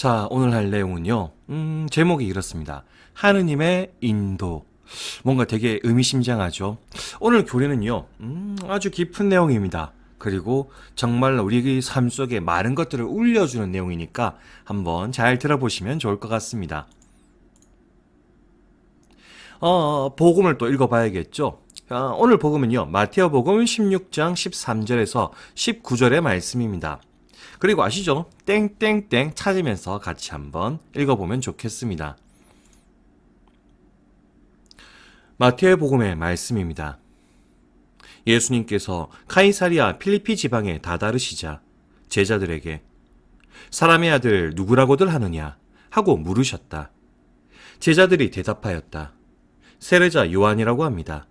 자, 오늘 할 내용은요. 음, 제목이 이렇습니다. 하느님의 인도. 뭔가 되게 의미심장하죠. 오늘 교리는요. 음, 아주 깊은 내용입니다. 그리고 정말 우리 삶 속에 많은 것들을 울려주는 내용이니까 한번 잘 들어보시면 좋을 것 같습니다. 어, 복음을 또 읽어봐야겠죠. 아, 오늘 복음은요, 마테오 복음 16장 13절에서 19절의 말씀입니다. 그리고 아시죠? 땡땡땡 찾으면서 같이 한번 읽어보면 좋겠습니다. 마테오 복음의 말씀입니다. 예수님께서 카이사리아 필리피 지방에 다다르시자 제자들에게 사람의 아들 누구라고들 하느냐 하고 물으셨다. 제자들이 대답하였다. 세례자 요한이라고 합니다.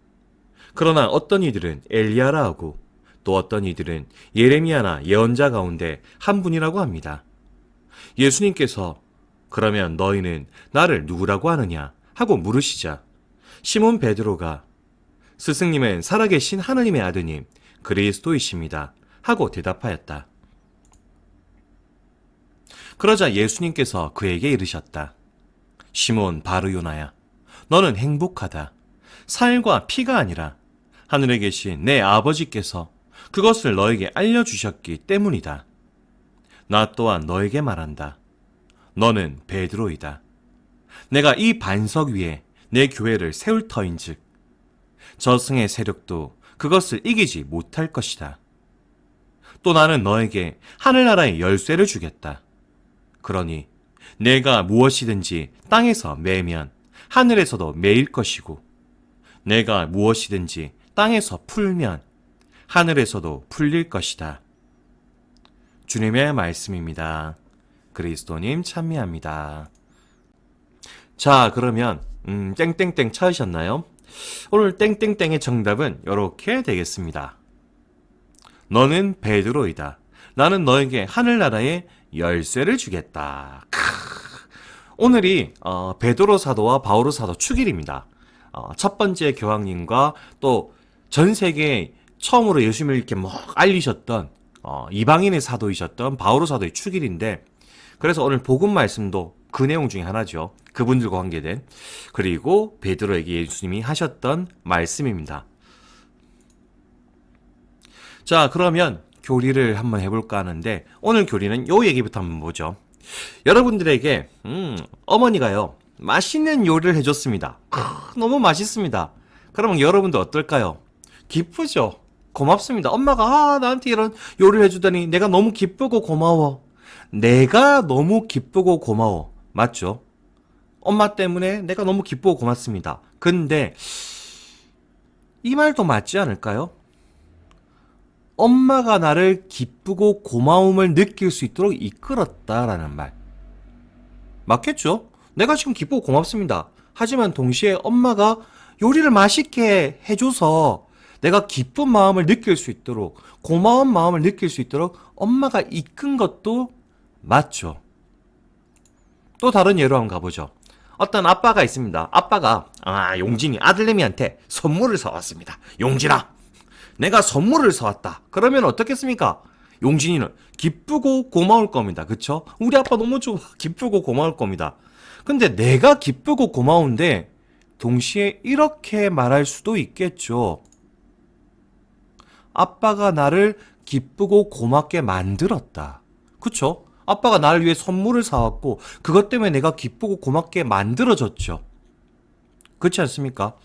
그러나 어떤 이들은 엘리야라 하고 또 어떤 이들은 예레미야나 예언자 가운데 한 분이라고 합니다. 예수님께서 그러면 너희는 나를 누구라고 하느냐 하고 물으시자 시몬 베드로가 스승님은 살아계신 하느님의 아드님 그리스도이십니다 하고 대답하였다. 그러자 예수님께서 그에게 이르셨다. 시몬 바르요나야 너는 행복하다. 살과 피가 아니라 하늘에 계신 내 아버지께서 그것을 너에게 알려주셨기 때문이다. 나 또한 너에게 말한다. 너는 베드로이다. 내가 이 반석 위에 내 교회를 세울 터인즉 저승의 세력도 그것을 이기지 못할 것이다. 또 나는 너에게 하늘나라의 열쇠를 주겠다. 그러니 내가 무엇이든지 땅에서 매면 하늘에서도 매일 것이고 내가 무엇이든지 땅에서 풀면 하늘에서도 풀릴 것이다. 주님의 말씀입니다. 그리스도님 찬미합니다. 자, 그러면 음, 땡땡땡 찾으셨나요? 오늘 땡땡땡의 정답은 이렇게 되겠습니다. 너는 베드로이다. 나는 너에게 하늘나라의 열쇠를 주겠다. 크. 오늘이 어, 베드로 사도와 바오로 사도 축일입니다. 어, 첫 번째 교황님과 또 전 세계에 처음으로 예수님을 이렇게 막 알리셨던 어, 이방인의 사도이셨던 바오로 사도의 축일인데 그래서 오늘 복음 말씀도 그 내용 중에 하나죠. 그분들과 관계된 그리고 베드로에게 예수님이 하셨던 말씀입니다. 자, 그러면 교리를 한번 해볼까 하는데 오늘 교리는 요 얘기부터 한번 보죠. 여러분들에게 음, 어머니가요 맛있는 요리를 해줬습니다. 크, 너무 맛있습니다. 그러면 여러분들 어떨까요? 기쁘죠. 고맙습니다. 엄마가 아 나한테 이런 요리를 해주다니 내가 너무 기쁘고 고마워. 내가 너무 기쁘고 고마워. 맞죠? 엄마 때문에 내가 너무 기쁘고 고맙습니다. 근데 이 말도 맞지 않을까요? 엄마가 나를 기쁘고 고마움을 느낄 수 있도록 이끌었다라는 말. 맞겠죠? 내가 지금 기쁘고 고맙습니다. 하지만 동시에 엄마가 요리를 맛있게 해줘서 내가 기쁜 마음을 느낄 수 있도록 고마운 마음을 느낄 수 있도록 엄마가 이끈 것도 맞죠. 또 다른 예로 한번 가보죠. 어떤 아빠가 있습니다. 아빠가 아 용진이 아들내미한테 선물을 사왔습니다. 용진아, 내가 선물을 사왔다. 그러면 어떻겠습니까? 용진이는 기쁘고 고마울 겁니다. 그쵸? 우리 아빠 너무 좋아. 기쁘고 고마울 겁니다. 근데 내가 기쁘고 고마운데 동시에 이렇게 말할 수도 있겠죠. 아빠가 나를 기쁘고 고맙게 만들었다. 그쵸? 아빠가 나를 위해 선물을 사왔고 그것 때문에 내가 기쁘고 고맙게 만들어졌죠. 그렇지 않습니까?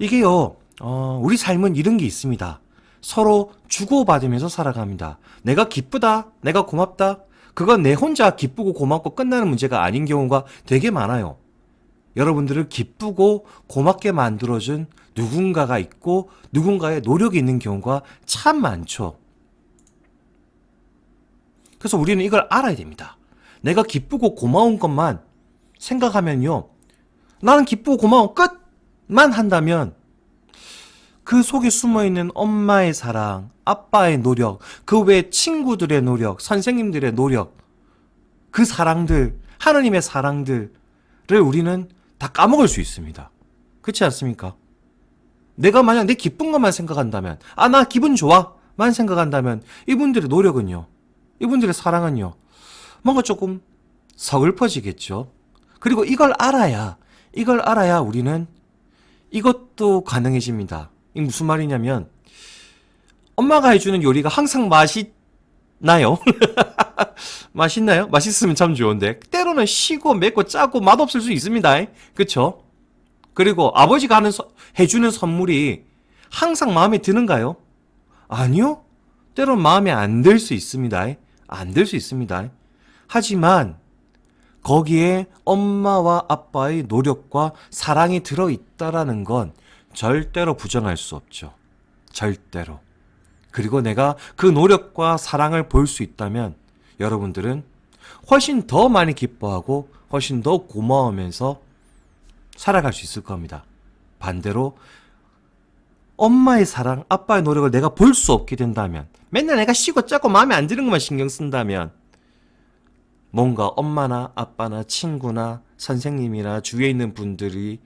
이게요, 어, 우리 삶은 이런 게 있습니다. 서로 주고받으면서 살아갑니다. 내가 기쁘다, 내가 고맙다. 그건 내 혼자 기쁘고 고맙고 끝나는 문제가 아닌 경우가 되게 많아요. 여러분들을 기쁘고 고맙게 만들어준 누군가가 있고 누군가의 노력이 있는 경우가 참 많죠. 그래서 우리는 이걸 알아야 됩니다. 내가 기쁘고 고마운 것만 생각하면요. 나는 기쁘고 고마운 끝만 한다면 그 속에 숨어 있는 엄마의 사랑, 아빠의 노력, 그 외 친구들의 노력, 선생님들의 노력, 그 사랑들, 하느님의 사랑들을 우리는 다 까먹을 수 있습니다. 그렇지 않습니까? 내가 만약 내 기쁜 것만 생각한다면, 아, 나 기분 좋아! 만 생각한다면, 이분들의 노력은요, 이분들의 사랑은요, 뭔가 조금 서글퍼지겠죠. 그리고 이걸 알아야, 이걸 알아야 우리는 이것도 가능해집니다. 이 무슨 말이냐면, 엄마가 해주는 요리가 항상 맛있나요? 맛있나요? 맛있으면 참 좋은데, 때로는 시고 맵고 짜고 맛없을 수 있습니다. 그쵸? 그리고 아버지가 하는, 서- 해주는 선물이 항상 마음에 드는가요? 아니요. 때론 마음에 안 들 수 있습니다. 안 들 수 있습니다. 하지만 거기에 엄마와 아빠의 노력과 사랑이 들어 있다라는 건 절대로 부정할 수 없죠. 절대로. 그리고 내가 그 노력과 사랑을 볼 수 있다면 여러분들은 훨씬 더 많이 기뻐하고 훨씬 더 고마워하면서 살아갈 수 있을 겁니다. 반대로 엄마의 사랑, 아빠의 노력을 내가 볼 수 없게 된다면, 맨날 내가 쉬고 짜고 마음에 안 드는 것만 신경 쓴다면, 뭔가 엄마나 아빠나 친구나 선생님이나 주위에 있는 분들이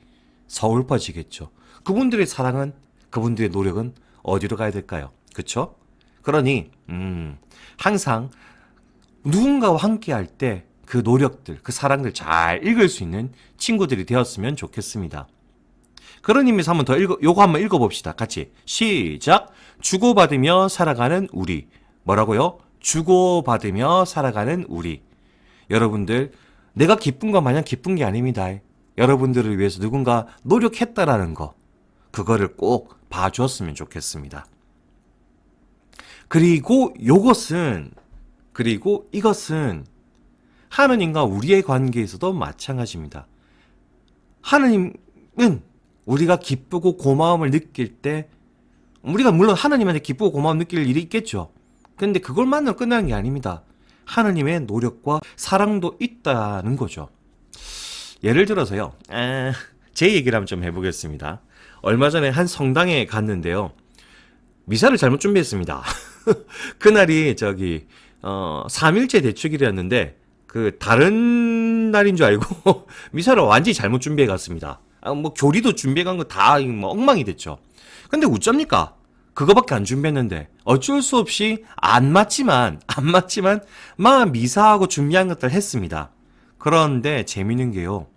서울퍼지겠죠. 그분들의 사랑은, 그분들의 노력은 어디로 가야 될까요? 그쵸? 그러니, 음, 항상 누군가와 함께 할 때 그 노력들, 그 사랑들 잘 읽을 수 있는 친구들이 되었으면 좋겠습니다. 그런 의미에서 한번 더 읽어, 요거 한번 읽어봅시다. 같이. 시작. 주고받으며 살아가는 우리. 뭐라고요? 주고받으며 살아가는 우리. 여러분들, 내가 기쁜 건 마냥 기쁜 게 아닙니다. 여러분들을 위해서 누군가 노력했다라는 거. 그거를 꼭 봐주었으면 좋겠습니다. 그리고 요것은, 그리고 이것은 하느님과 우리의 관계에서도 마찬가지입니다. 하느님은 우리가 기쁘고 고마움을 느낄 때 우리가 물론 하나님한테 기쁘고 고마움 느낄 일이 있겠죠. 근데 그걸만으로 끝나는 게 아닙니다. 하나님의 노력과 사랑도 있다는 거죠. 예를 들어서요. 아, 제 얘기를 한번 좀 해보겠습니다. 얼마 전에 한 성당에 갔는데요. 미사를 잘못 준비했습니다. 그날이 저기 어 3일째 대축일이었는데 그 다른 날인 줄 알고 미사를 완전히 잘못 준비해 갔습니다. 아, 뭐 교리도 준비해 간 거다 뭐 엉망이 됐죠. 근데 어쩝니까? 그거밖에 안 준비했는데 어쩔 수 없이 안 맞지만 안 맞지만 막 미사하고 준비한 것들 했습니다. 그런데 재밌는 게요.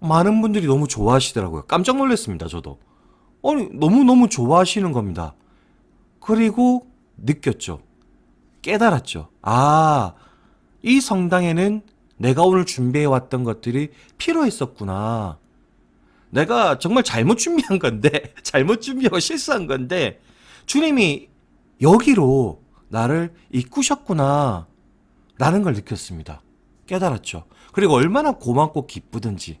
많은 분들이 너무 좋아하시더라고요. 깜짝 놀랐습니다, 저도. 아니, 너무너무 좋아하시는 겁니다. 그리고 느꼈죠. 깨달았죠. 아, 이 성당에는 내가 오늘 준비해왔던 것들이 필요했었구나. 내가 정말 잘못 준비한 건데, 잘못 준비하고 실수한 건데, 주님이 여기로 나를 이끄셨구나. 라는 걸 느꼈습니다. 깨달았죠. 그리고 얼마나 고맙고 기쁘든지.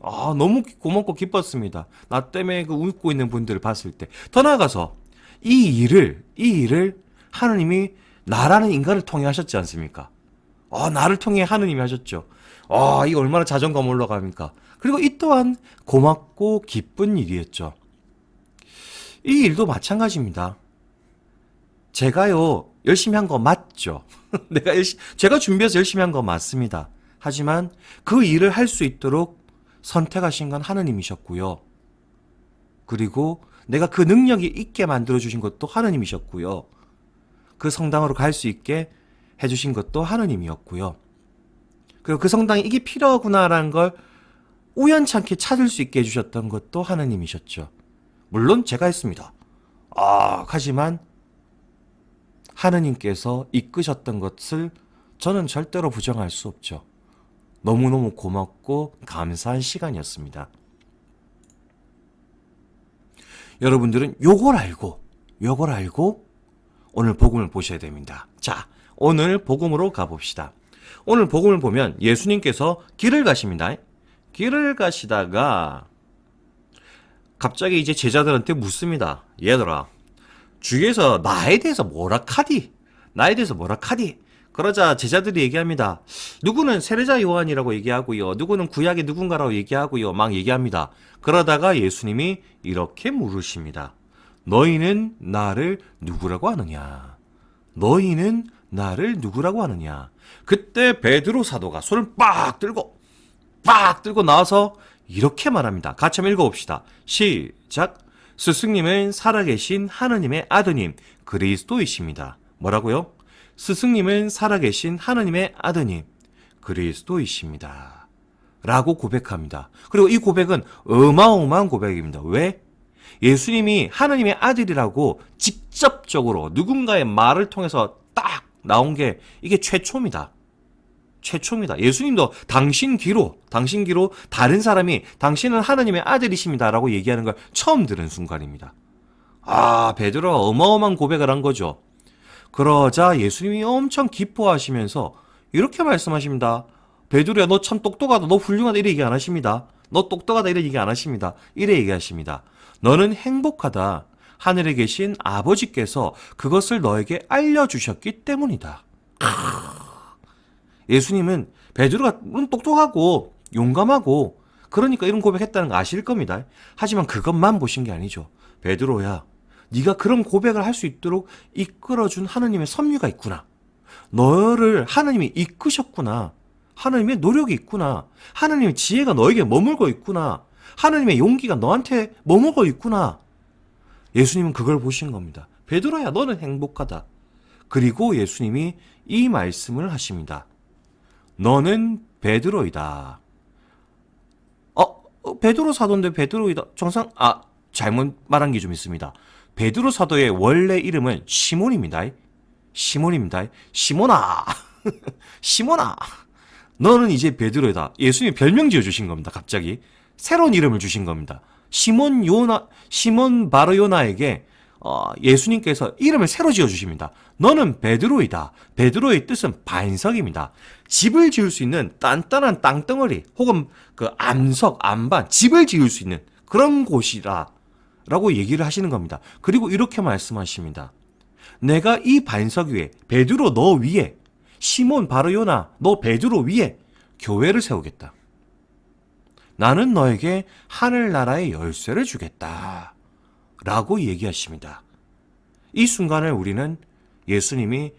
아, 너무 기- 고맙고 기뻤습니다. 나 때문에 그 웃고 있는 분들을 봤을 때. 더 나아가서, 이 일을, 이 일을 하느님이 나라는 인간을 통해 하셨지 않습니까? 아, 나를 통해 하느님이 하셨죠. 아, 이 얼마나 자존감 올라갑니까? 그리고 이 또한 고맙고 기쁜 일이었죠. 이 일도 마찬가지입니다. 제가요, 열심히 한 거 맞죠? 내가 열심, 제가 준비해서 열심히 한 거 맞습니다. 하지만 그 일을 할 수 있도록 선택하신 건 하느님이셨고요. 그리고 내가 그 능력이 있게 만들어 주신 것도 하느님이셨고요. 그 성당으로 갈 수 있게 해주신 것도 하느님이었고요. 그리고 그 성당이 이게 필요하구나라는 걸 우연찮게 찾을 수 있게 해주셨던 것도 하느님이셨죠. 물론 제가 했습니다. 아, 하지만 하느님께서 이끄셨던 것을 저는 절대로 부정할 수 없죠. 너무너무 고맙고 감사한 시간이었습니다. 여러분들은 요걸 알고, 요걸 알고 오늘 복음을 보셔야 됩니다. 자, 오늘 복음으로 가봅시다. 오늘 복음을 보면 예수님께서 길을 가십니다. 길을 가시다가 갑자기 이제 제자들한테 묻습니다. 얘들아, 주위에서 나에 대해서 뭐라 카디? 나에 대해서 뭐라 카디? 그러자 제자들이 얘기합니다. 누구는 세례자 요한이라고 얘기하고요. 누구는 구약의 누군가라고 얘기하고요. 막 얘기합니다. 그러다가 예수님이 이렇게 물으십니다. 너희는 나를 누구라고 하느냐? 너희는 나를 누구라고 하느냐? 그때 베드로 사도가 손을 빡 들고 빡 들고 나와서 이렇게 말합니다. 같이 한번 읽어봅시다. 시작. 스승님은 살아계신 하느님의 아드님 그리스도이십니다. 뭐라고요? 스승님은 살아계신 하느님의 아드님 그리스도이십니다. 라고 고백합니다. 그리고 이 고백은 어마어마한 고백입니다. 왜? 예수님이 하느님의 아들이라고 직접적으로 누군가의 말을 통해서 딱 나온 게 이게 최초입니다. 최초입니다. 예수님도 당신 귀로, 당신 귀로 다른 사람이 당신은 하느님의 아들이십니다라고 얘기하는 걸 처음 들은 순간입니다. 아, 베드로가 어마어마한 고백을 한 거죠. 그러자 예수님이 엄청 기뻐하시면서 이렇게 말씀하십니다. 베드로야, 너 참 똑똑하다. 너 훌륭하다. 이래 얘기 안 하십니다. 너 똑똑하다. 이래 얘기 안 하십니다. 이래 얘기하십니다. 너는 행복하다. 하늘에 계신 아버지께서 그것을 너에게 알려주셨기 때문이다. 예수님은 베드로가 똑똑하고 용감하고 그러니까 이런 고백했다는 거 아실 겁니다. 하지만 그것만 보신 게 아니죠. 베드로야, 네가 그런 고백을 할 수 있도록 이끌어준 하나님의 섭리가 있구나. 너를 하나님이 이끄셨구나. 하나님의 노력이 있구나. 하나님의 지혜가 너에게 머물고 있구나. 하나님의 용기가 너한테 머물고 있구나. 예수님은 그걸 보신 겁니다. 베드로야, 너는 행복하다. 그리고 예수님이 이 말씀을 하십니다. 너는 베드로이다. 어, 어, 베드로 사도인데 베드로이다. 정상 아 잘못 말한 게 좀 있습니다. 베드로 사도의 원래 이름은 시몬입니다. 시몬입니다. 시몬아, 시몬아, 너는 이제 베드로이다. 예수님이 별명 지어 주신 겁니다. 갑자기 새로운 이름을 주신 겁니다. 시몬 요나, 시몬 바로 요나에게 어, 예수님께서 이름을 새로 지어 주십니다. 너는 베드로이다. 베드로의 뜻은 반석입니다. 집을 지을 수 있는 단단한 땅덩어리 혹은 그 암석, 암반, 집을 지을 수 있는 그런 곳이라 라고 얘기를 하시는 겁니다. 그리고 이렇게 말씀하십니다. 내가 이 반석 위에 베드로 너 위에 시몬 바르요나 너 베드로 위에 교회를 세우겠다. 나는 너에게 하늘나라의 열쇠를 주겠다. 라고 얘기하십니다. 이 순간을 우리는 예수님이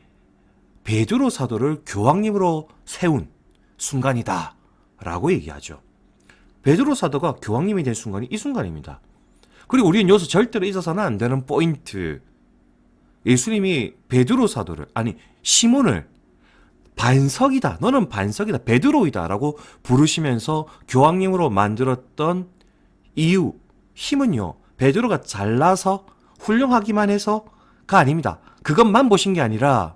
베드로 사도를 교황님으로 세운 순간이다. 라고 얘기하죠. 베드로 사도가 교황님이 된 순간이 이 순간입니다. 그리고 우리는 여기서 절대로 잊어서는 안 되는 포인트. 예수님이 베드로 사도를, 아니, 시몬을 반석이다. 너는 반석이다. 베드로이다. 라고 부르시면서 교황님으로 만들었던 이유, 힘은요. 베드로가 잘나서 훌륭하기만 해서가 아닙니다. 그것만 보신 게 아니라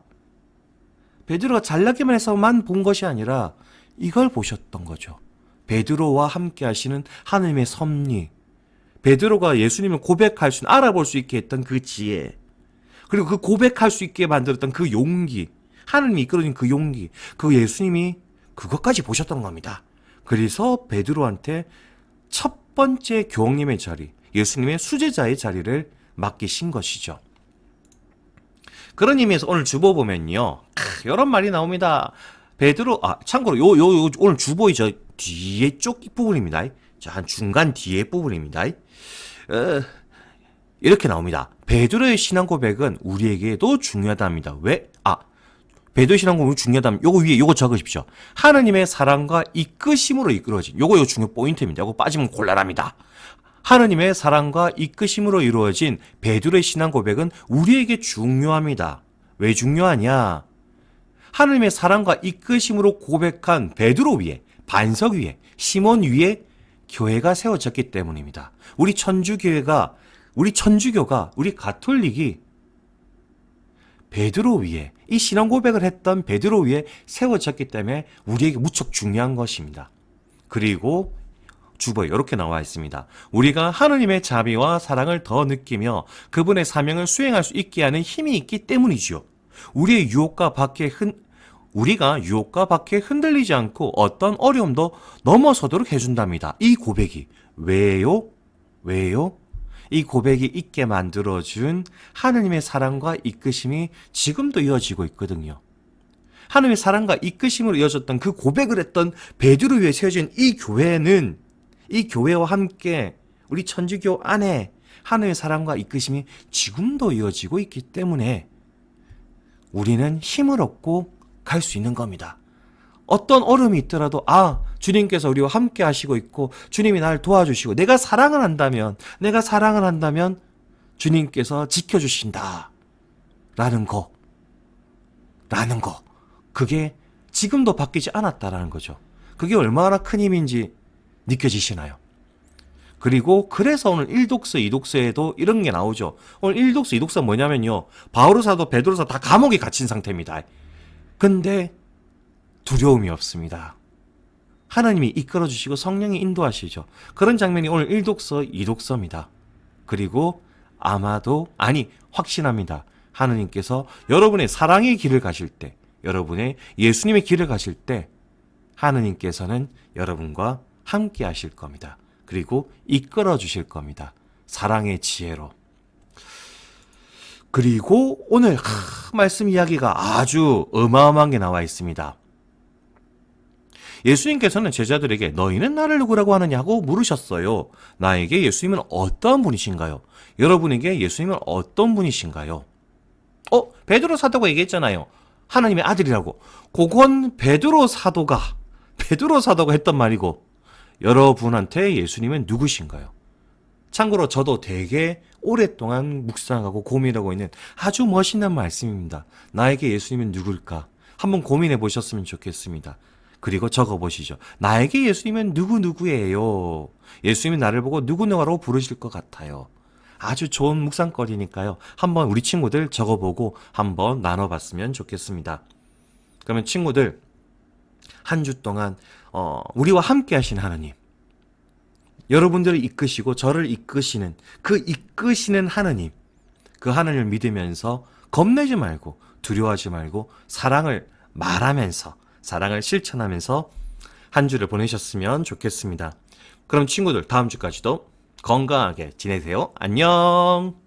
베드로가 잘나기만 해서만 본 것이 아니라 이걸 보셨던 거죠. 베드로와 함께 하시는 하나님의 섭리. 베드로가 예수님을 고백할 수, 알아볼 수 있게 했던 그 지혜. 그리고 그 고백할 수 있게 만들었던 그 용기. 하나님이 이끌어준 그 용기. 그 예수님이 그것까지 보셨던 겁니다. 그래서 베드로한테 첫 번째 교황님의 자리, 예수님의 수제자의 자리를 맡기신 것이죠. 그런 의미에서 오늘 주보 보면요. 크, 이런 말이 나옵니다. 베드로, 아, 참고로 요, 요, 요 오늘 주보의 저 뒤에 쪽 부분입니다. 자, 한 중간 뒤에 부분입니다. 어, 이렇게 나옵니다. 베드로의 신앙 고백은 우리에게도 중요하답니다. 왜? 신앙 고백은 중요하다면 요거 위에 요거 적으십시오. 하나님의 사랑과 이끄심으로 이끌어진 요거 요 중요 포인트입니다. 요거 빠지면 곤란합니다. 하나님의 사랑과 이끄심으로 이루어진 베드로의 신앙 고백은 우리에게 중요합니다. 왜 중요하냐? 하나님의 사랑과 이끄심으로 고백한 베드로 위에 반석 위에 시몬 위에 교회가 세워졌기 때문입니다. 우리 천주교회가 우리 천주교가 우리 가톨릭이 베드로 위에 이 신앙 고백을 했던 베드로 위에 세워졌기 때문에 우리에게 무척 중요한 것입니다. 그리고 주보에 이렇게 나와 있습니다. 우리가 하느님의 자비와 사랑을 더 느끼며 그분의 사명을 수행할 수 있게 하는 힘이 있기 때문이지요. 우리의 유혹과 밖에 흔 우리가 유혹과 밖에 흔들리지 않고 어떤 어려움도 넘어서도록 해준답니다. 이 고백이 왜요? 왜요? 이 고백이 있게 만들어준 하느님의 사랑과 이끄심이 지금도 이어지고 있거든요. 하느님의 사랑과 이끄심으로 이어졌던 그 고백을 했던 베드로 위에 세워진 이 교회는 이 교회와 함께 우리 천주교 안에 하느님의 사랑과 이끄심이 지금도 이어지고 있기 때문에 우리는 힘을 얻고 갈 수 있는 겁니다. 어떤 어려움이 있더라도 아 주님께서 우리와 함께 하시고 있고 주님이 나를 도와주시고 내가 사랑을 한다면 내가 사랑을 한다면 주님께서 지켜주신다 라는 거 라는 거. 그게 지금도 바뀌지 않았다라는 거죠. 그게 얼마나 큰 힘인지 느껴지시나요? 그리고 그래서 오늘 1독서, 2독서에도 이런 게 나오죠. 오늘 1독서, 2독서 뭐냐면요. 바오르사도 베드로사 다 감옥에 갇힌 상태입니다. 근데 두려움이 없습니다. 하나님이 이끌어 주시고 성령이 인도하시죠. 그런 장면이 오늘 1독서, 2독서입니다. 그리고 아마도 아니 확신합니다. 하느님께서 여러분의 사랑의 길을 가실 때, 여러분의 예수님의 길을 가실 때 하느님께서는 여러분과 함께 하실 겁니다. 그리고 이끌어 주실 겁니다. 사랑의 지혜로. 그리고 오늘 하, 말씀 이야기가 아주 어마어마한 게 나와 있습니다. 예수님께서는 제자들에게 너희는 나를 누구라고 하느냐고 물으셨어요. 나에게 예수님은 어떤 분이신가요? 여러분에게 예수님은 어떤 분이신가요? 어, 베드로 사도가 얘기했잖아요. 하나님의 아들이라고. 그건 베드로 사도가 베드로 사도가 했던 말이고 여러분한테 예수님은 누구신가요? 참고로 저도 되게 오랫동안 묵상하고 고민하고 있는 아주 멋있는 말씀입니다. 나에게 예수님은 누굴까? 한번 고민해 보셨으면 좋겠습니다. 그리고 적어 보시죠. 나에게 예수님은 누구누구예요. 예수님이 나를 보고 누구누구라고 부르실 것 같아요. 아주 좋은 묵상거리니까요. 한번 우리 친구들 적어보고 한번 나눠봤으면 좋겠습니다. 그러면 친구들 한 주 동안 어, 우리와 함께 하신 하나님 여러분들을 이끄시고 저를 이끄시는 그 이끄시는 하나님 그 하나님을 믿으면서 겁내지 말고 두려워하지 말고 사랑을 말하면서 사랑을 실천하면서 한 주를 보내셨으면 좋겠습니다. 그럼 친구들 다음 주까지도 건강하게 지내세요. 안녕.